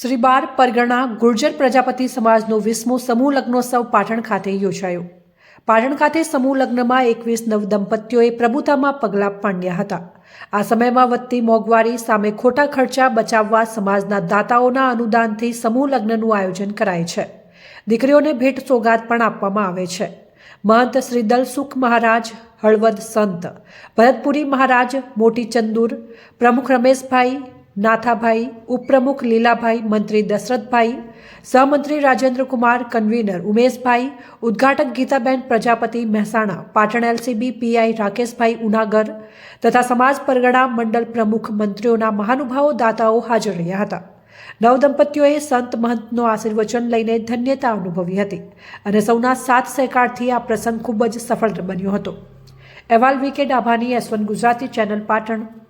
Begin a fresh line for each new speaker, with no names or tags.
શ્રી બાર પરગણા ગુર્જર પ્રજાપતિ સમાજનો વીસમો સમૂહ લગ્નોત્સવ પાટણ ખાતે યોજાયો. પાટણ ખાતે સમૂહ લગ્નમાં એકવીસ નવ દંપતીઓએ પ્રભુતામાં પગલાં માંડ્યા હતા. આ સમયમાં વધતી મોંઘવારી સામે ખોટા ખર્ચા બચાવવા સમાજના દાતાઓના અનુદાનથી સમૂહ લગ્નનું આયોજન કરાય છે. દીકરીઓને ભેટ સોગાદ પણ આપવામાં આવે છે. મહંત શ્રી દલસુખ મહારાજ, હળવદ સંત, ભરતપુરી મહારાજ, મોટી ચંદુર, પ્રમુખ રમેશભાઈ નાથાભાઈ, ઉપપ્રમુખ લીલાભાઈ, મંત્રી દશરથભાઈ, સહમંત્રી રાજેન્દ્રકુમાર, કન્વીનર ઉમેશભાઈ, ઉદ્ઘાટક ગીતાબેન પ્રજાપતિ મહેસાણા, પાટણ એલસીબી પીઆઈ રાકેશભાઈ ઉનાગર તથા સમાજ પરગણા મંડળ પ્રમુખ મંત્રીઓના મહાનુભાવો દાતાઓ હાજર રહ્યા હતા. નવ દંપતીઓએ સંત મહંતનો આશીર્વચન લઈને ધન્યતા અનુભવી હતી અને સૌના સાથ સહકારથી આ પ્રસંગ ખૂબ જ સફળ બન્યો હતો. અહેવાલ Vike ડાભાની S one Gujarati, channel Patan.